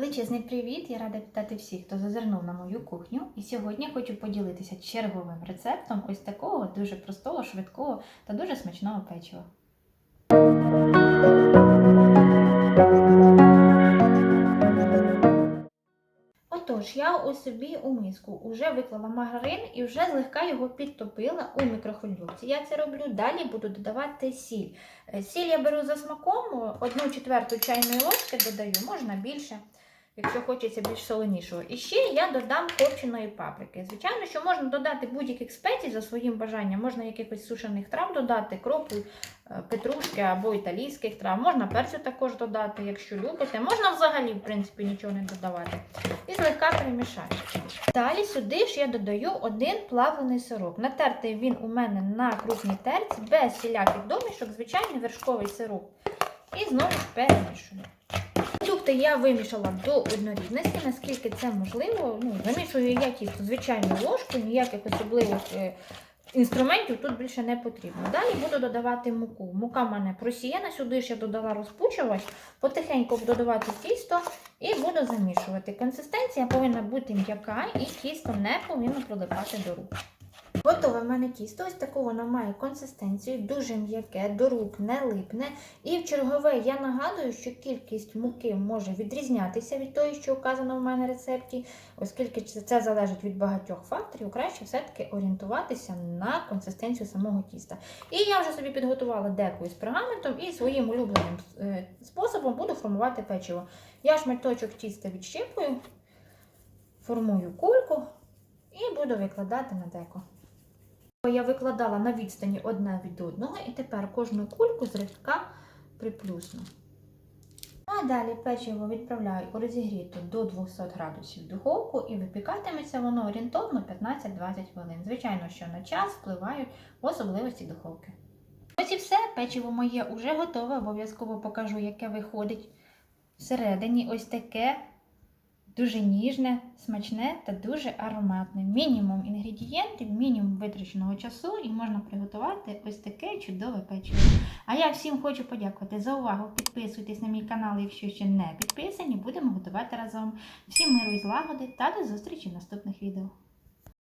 Величезний привіт! Я рада вітати всіх, хто зазирнув на мою кухню. І сьогодні хочу поділитися черговим рецептом ось такого дуже простого, швидкого та дуже смачного печива. Отож, я у собі у миску вже виклала маргарин і вже злегка його підтопила у мікрохвильовці. Я це роблю. Далі буду додавати сіль. Е, Сіль я беру за смаком, одну четверту чайної ложки додаю, можна більше, якщо хочеться більш солонішого. І ще я додам копченої паприки. Звичайно, що можна додати будь-яких спецій за своїм бажанням, можна якихось сушених трав додати, кропу, е, петрушки або італійських трав. Можна перцю також додати, якщо любите. Можна взагалі, в принципі, нічого не додавати. І злегка перемішати. Далі сюди ж я додаю один плавлений сироп. Натертий він у мене на крупній терці, без всіляких домішок, звичайний вершковий сироп. І знову ж перемішую. Продукти я вимішала до однорідності, наскільки це можливо. Ну, замішую я тісто звичайною ложкою, ніяких особливих е, інструментів тут більше не потрібно. Далі буду додавати муку. Мука в мене просіяна, сюди я додала розпучувач, потихеньку додавати тісто і буду замішувати. Консистенція повинна бути м'яка і тісто не повинно прилипати до рук. Готове в мене тісто, ось таку воно має консистенцію, дуже м'яке, до рук не липне. І в чергове я нагадую, що кількість муки може відрізнятися від тої, що вказано в мене рецепті, оскільки це залежить від багатьох факторів, краще все-таки орієнтуватися на консистенцію самого тіста. І я вже собі підготувала деку із пергаментом і своїм улюбленим е, способом буду формувати печиво. Я шматочок тіста відщипую, формую кульку і буду викладати на деко. Я викладала на відстані одне від одного, і тепер кожну кульку злегка приплюсну. А далі печиво відправляю у розігріту до 200 градусів духовку і випікатиметься воно орієнтовно 15-20 хвилин. Звичайно, що на час впливають особливості духовки. Ось і все, печиво моє вже готове, обов'язково покажу, яке виходить всередині. Ось таке дуже ніжне, смачне та дуже ароматне. Мінімум інгредієнтів, мінімум витраченого часу, і можна приготувати ось таке чудове печиво. А я всім хочу подякувати за увагу. Підписуйтесь на мій канал, якщо ще не підписані. Будемо готувати разом. Всім миру і злагоди та до зустрічі в наступних відео.